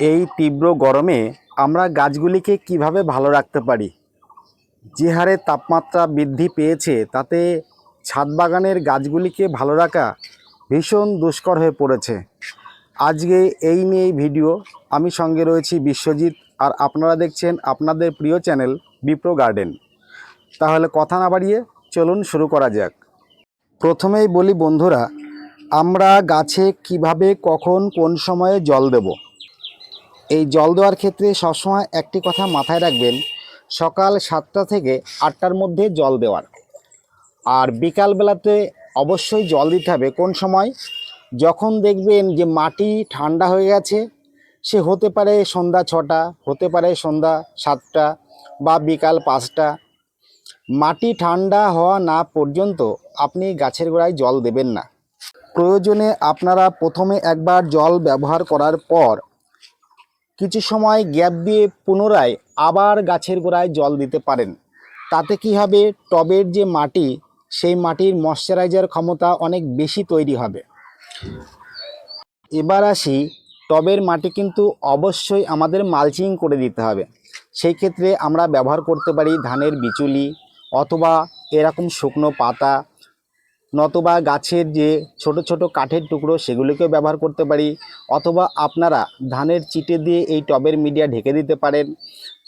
এই তীব্র গরমে আমরা গাছগুলিকে কীভাবে ভালো রাখতে পারি? যে হারে তাপমাত্রা বৃদ্ধি পেয়েছে, তাতে ছাদ বাগানের গাছগুলিকে ভালো রাখা ভীষণ দুষ্কর হয়ে পড়েছে। আজকে এই নিয়েই ভিডিও। আমি সঙ্গে রয়েছি বিশ্বজিৎ আর আপনারা দেখছেন আপনাদের প্রিয় চ্যানেল বিপ্রো গার্ডেন। তাহলে কথা না বাড়িয়ে চলুন শুরু করা যাক। প্রথমেই বলি বন্ধুরা, আমরা গাছে কীভাবে, কখন, কোন সময়ে জল দেব? এই জল দেওয়ার ক্ষেত্রে সবসময় একটি কথা মাথায় রাখবেন, সকাল সাতটা থেকে আটটার মধ্যে জল দেওয়ার। আর বিকালবেলাতে অবশ্যই জল দিতে হবে। কোন সময়? যখন দেখবেন যে মাটি ঠান্ডা হয়ে গেছে, সে হতে পারে সন্ধ্যা ছটা, হতে পারে সন্ধ্যা সাতটা বা বিকাল পাঁচটা। মাটি ঠান্ডা হওয়া না পর্যন্ত আপনি গাছের গোড়ায় জল দেবেন না। প্রয়োজনে আপনারা প্রথমে একবার জল ব্যবহার করার পর কিছু সময় গ্যাপ দিয়ে পুনরায় আবার গাছের গোড়ায় জল দিতে পারেন। তাতে কি হবে? টবের যে মাটি, সেই মাটির ময়শ্চারাইজার ক্ষমতা অনেক বেশি তৈরি হবে। এবার আসি, টবের মাটি কিন্তু অবশ্যই আমাদের মালচিং করে দিতে হবে। সেই ক্ষেত্রে আমরা ব্যবহার করতে পারি ধানের বিচুলি অথবা এরকম শুকনো পাতা নতবা গাছের যে ছোট ছোট কাঠের টুকরো সেগুলিকেও ব্যবহার করতে পারি, অথবা আপনারা ধানের চিটে দিয়ে এই টবের মিডিয়া ঢেকে দিতে পারেন।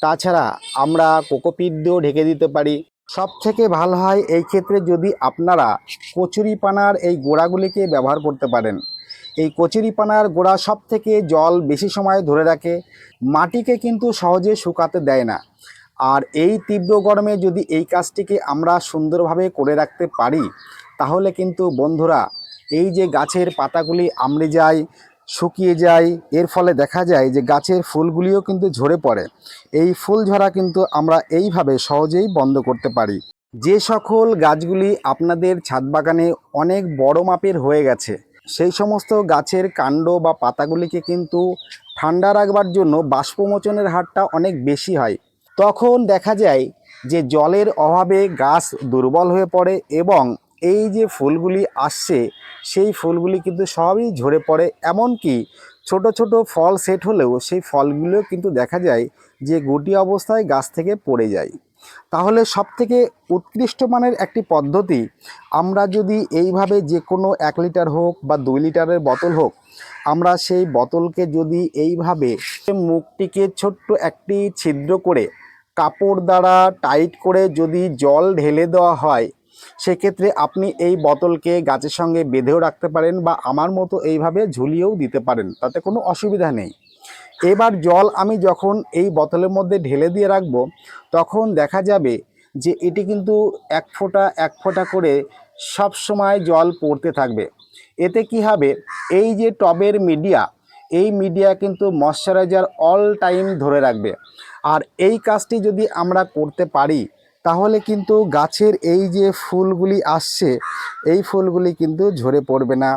তাছাড়া আমরা কোকোপিট দিয়েও ঢেকে দিতে পারি। সব থেকে ভালো হয় এই ক্ষেত্রে যদি আপনারা কচুরিপানার এই গোড়াগুলিকে ব্যবহার করতে পারেন। এই কচুরিপানার গোড়া সব থেকে জল বেশি সময় ধরে রাখে, মাটিকে কিন্তু সহজে শুকাতে দেয় না। আর এই তীব্র গরমে যদি এই কাজটিকে আমরা সুন্দরভাবে করে রাখতে পারি তাহলে কিন্তু বন্ধুরা, এই যে গাছের পাতাগুলি আমড়ে যায়, শুকিয়ে যায়, এর ফলে দেখা যায় যে গাছের ফুলগুলিও কিন্তু ঝরে পড়ে। এই ফুল ঝরা কিন্তু আমরা এইভাবে সহজেই বন্ধ করতে পারি। যে সকল গাছগুলি আপনাদের ছাদ বাগানে অনেক বড় মাপের হয়ে গেছে, সেই সমস্ত গাছের কাণ্ড বা পাতাগুলিকে কিন্তু ঠান্ডা রাখবার জন্য বাষ্পমোচনের হারটা অনেক বেশি হয়। তখন দেখা যায় যে জলের অভাবে গাছ দুর্বল হয়ে পড়ে এবং এই যে ফুলগুলি আসছে, সেই ফুলগুলি কিন্তু সবই ঝরে পড়ে। এমনকি ছোট ছোট ফল সেট হলেও সেই ফলগুলো কিন্তু দেখা যায় যে গুটি অবস্থায় গাছ থেকে পড়ে যায়। তাহলে সবথেকে উৎকৃষ্ট মানের একটি পদ্ধতি, আমরা যদি এইভাবে যে কোনো এক লিটার হোক বা দুই লিটারের বোতল হোক, আমরা সেই বোতলকে যদি এইভাবে মুখটিকে ছোট্ট একটি ছিদ্র করে কাপড় দ্বারা টাইট করে যদি জল ঢেলে দেওয়া হয় সেক্ষেত্রে আপনি এই বোতলকে গাছের সঙ্গে বেঁধেও রাখতে পারেন বা আমার মতো এইভাবে ঝুলিয়েও দিতে পারেন, তাতে কোনো অসুবিধা নেই। এবার জল আমি যখন এই বোতলের মধ্যে ঢেলে দিয়ে রাখব, তখন দেখা যাবে যে এটি কিন্তু এক ফোঁটা এক ফোঁটা করে সব সময় জল পড়তে থাকবে। এতে কি হবে? এই যে টবের মিডিয়া, এই মিডিয়া কিন্তু ময়শ্চারাইজার অল টাইম ধরে রাখবে। আর এই কাজটি যদি আমরা করতে পারি তাহলে কিন্তু গাছের এই যে ফুলগুলি আসছে, এই ফুলগুলি কিন্তু ঝরে পড়বে না।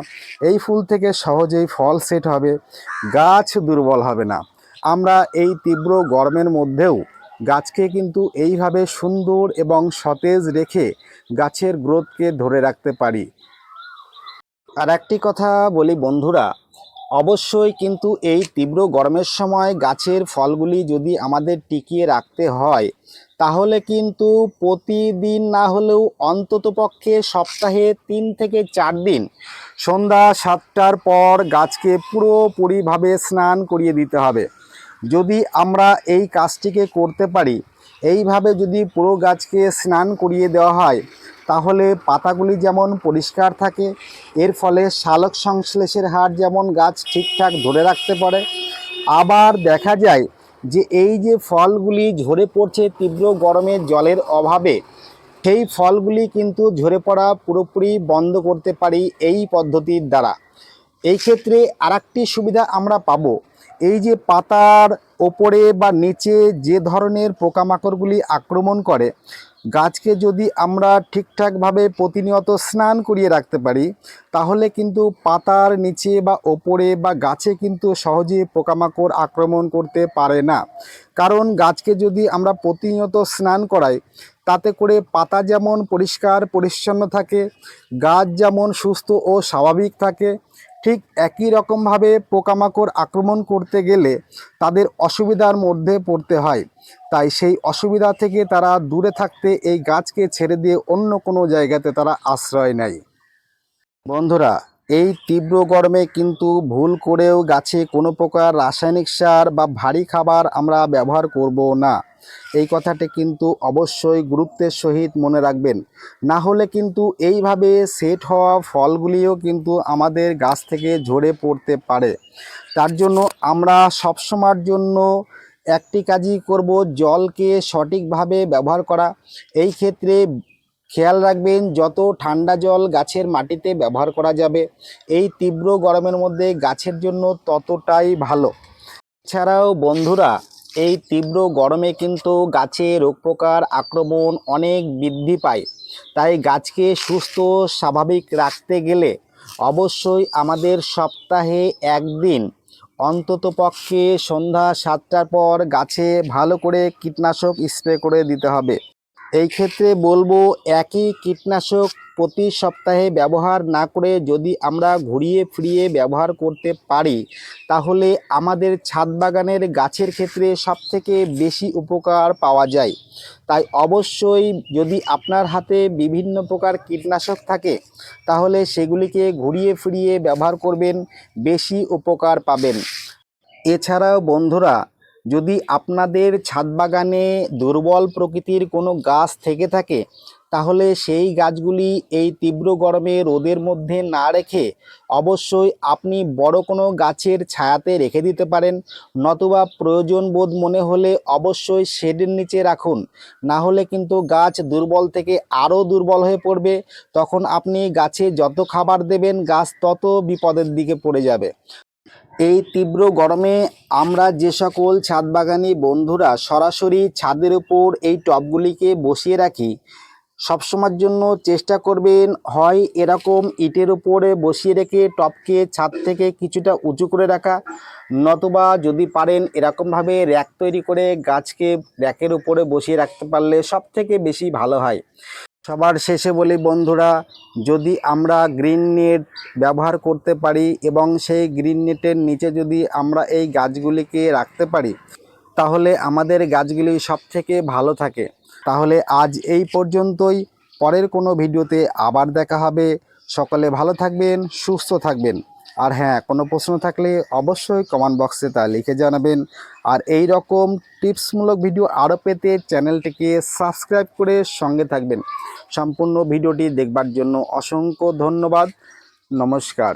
এই ফুল থেকে সহজেই ফল সেট হবে, গাছ দুর্বল হবে না। আমরা এই তীব্র গরমের মধ্যেও গাছকে কিন্তু এইভাবে সুন্দর এবং সতেজ রেখে গাছের গ্রোথকে ধরে রাখতে পারি। আর একটি কথা বলি বন্ধুরা অবশ্যই কিন্তু এই তীব্র গরমের সময় গাছের ফলগুলি যদি আমাদের টিকিয়ে রাখতে হয়, তাহলে কিন্তু প্রতিদিন না হলেও অন্ততপক্ষে সপ্তাহে তিন থেকে চার দিন সন্ধ্যা সাতটার পর গাছকে পুরোপুরিভাবে স্নান করিয়ে দিতে হবে। যদি আমরা এই কাজটিকে করতে পারি এইভাবে যদি পুরো গাছকে স্নান করিয়ে দেওয়া হয়, তাহলে পাতাগুলি যেমন পরিষ্কার থাকে, এর ফলে শালক সংশ্লেষের হার যেমন গাছ ঠিকঠাক ধরে রাখতে পারে। আবার দেখা যায় যে এই যে ফলগুলি ঝরে পড়ছে তীব্র গরমে জলের অভাবে, সেই ফলগুলি কিন্তু ঝরে পড়া পুরোপুরি বন্ধ করতে পারি এই পদ্ধতির দ্বারা। এই ক্ষেত্রে আরেকটি সুবিধা আমরা পাবো। এই যে পাতার ওপরে বা নিচে যে ধরনের পোকামাকড়গুলি আক্রমণ করে, গাছকে যদি আমরা ঠিকঠাকভাবে প্রতিনিয়ত স্নান করিয়ে রাখতে পারি, তাহলে কিন্তু পাতার নিচে বা ওপরে বা গাছে কিন্তু সহজে পোকামাকড় আক্রমণ করতে পারে না। কারণ গাছকে যদি আমরা প্রতিনিয়ত স্নান করাই, তাতে করে পাতা যেমন পরিষ্কার, পরিচ্ছন্ন থাকে, গাছ যেমন সুস্থ ও স্বাভাবিক থাকে ঠিক একই রকমভাবে পোকামাকড় আক্রমণ করতে গেলে তাদের অসুবিধার মধ্যে পড়তে হয়। তাই সেই অসুবিধা থেকে তারা দূরে থাকতে এই গাছকে ছেড়ে দিয়ে অন্য কোনো জায়গাতে তারা আশ্রয় নেয়। বন্ধুরা এই তীব্র গরমে কিন্তু ভুল করেও গাছে কোনো প্রকার রাসায়নিক সার বা ভারী খাবার আমরা ব্যবহার করব না। এই কথাটি কিন্তু অবশ্যই গুরুত্বের সহিত মনে রাখবেন। না হলে কিন্তু এইভাবে সেট হওয়া ফলগুলিও কিন্তু আমাদের গাছ থেকে ঝরে পড়তে পারে। তার জন্য আমরা সবসময়ের জন্য একটি কাজই করব, জলকে সঠিকভাবে ব্যবহার করা। এই ক্ষেত্রে খেয়াল রাখবেন, যত ঠান্ডা জল গাছের মাটিতে ব্যবহার করা যাবে, এই তীব্র গরমের মধ্যে গাছের জন্য ততটাই ভালো। এছাড়াও বন্ধুরা, এই তীব্র গরমে কিন্তু গাছে রোগ প্রকার আক্রমণ অনেক বৃদ্ধি পায়। তাই গাছকে সুস্থ, স্বাভাবিক রাখতে গেলে অবশ্যই আমাদের সপ্তাহে একদিন অন্তত পক্ষে সন্ধ্যা সাতটার পর গাছে ভালো করে কীটনাশক স্প্রে করে দিতে হবে। এই ক্ষেত্রে বলব একই কীটনাশক প্রতি সপ্তাহে ব্যবহার না করে যদি আমরা ঘুরিয়ে ফিরিয়ে ব্যবহার করতে পারি, তাহলে আমাদের ছাদ বাগানের গাছের ক্ষেত্রে সবথেকে বেশি উপকার পাওয়া যায়। তাই অবশ্যই যদি আপনার হাতে বিভিন্ন প্রকার কীটনাশক থাকে, তাহলে সেগুলিকে ঘুরিয়ে ফিরিয়ে ব্যবহার করবেন, বেশি উপকার পাবেন। এছাড়াও বন্ধুরা যদি আপনাদের ছাদ বাগানে দুর্বল প্রকৃতির কোনো গাছ থেকে থাকে, তাহলে সেই গাছগুলি এই তীব্র গরমে রোদের মধ্যে না রেখে অবশ্যই আপনি বড় কোনো গাছের ছায়াতে রেখে দিতে পারেন। নতুবা প্রয়োজন বোধ মনে হলে অবশ্যই শেডের নিচে রাখুন। না হলে কিন্তু গাছ দুর্বল থেকে আরও দুর্বল হয়ে পড়বে। তখন আপনি গাছে যত খাবার দেবেন, গাছ তত বিপদের দিকে পড়ে যাবে। এই তীব্র গরমে আমরা যে সকল ছাদ বাগানি বন্ধুরা সরাসরি ছাদের উপর এই টবগুলিকে বসিয়ে রাখি, সবসময়ের জন্য চেষ্টা করবেন হয় এরকম ইটের উপরে বসিয়ে রেখে টপকে ছাদ থেকে কিছুটা উঁচু করে রাখা, নতুবা যদি পারেন এরকমভাবে র্যাক তৈরি করে গাছকে র্যাকের উপরে বসিয়ে রাখতে পারলে সব থেকে বেশি ভালো হয়। সবার শেষে বলি, বন্ধুরা, যদি আমরা গ্রিন নেট ব্যবহার করতে পারি এবং সেই গ্রিন নেটের নিচে যদি আমরা এই গাছগুলিকে রাখতে পারি, তাহলে আমাদের গাছগুলি সব থেকে ভালো থাকে। তাহলে আজ এই পর্যন্তই। পরের কোনো ভিডিওতে আবার দেখা হবে। সকলে ভালো থাকবেন, সুস্থ থাকবেন। আর হ্যাঁ কোনো প্রশ্ন থাকলে অবশ্যই কমেন্ট বক্সে তা লিখে জানাবেন। আর এই রকম টিপসমূলক ভিডিও আরও পেতে চ্যানেলটিকে সাবস্ক্রাইব করে সঙ্গে থাকবেন। সম্পূর্ণ ভিডিওটি দেখবার জন্য অসংখ্য ধন্যবাদ। নমস্কার।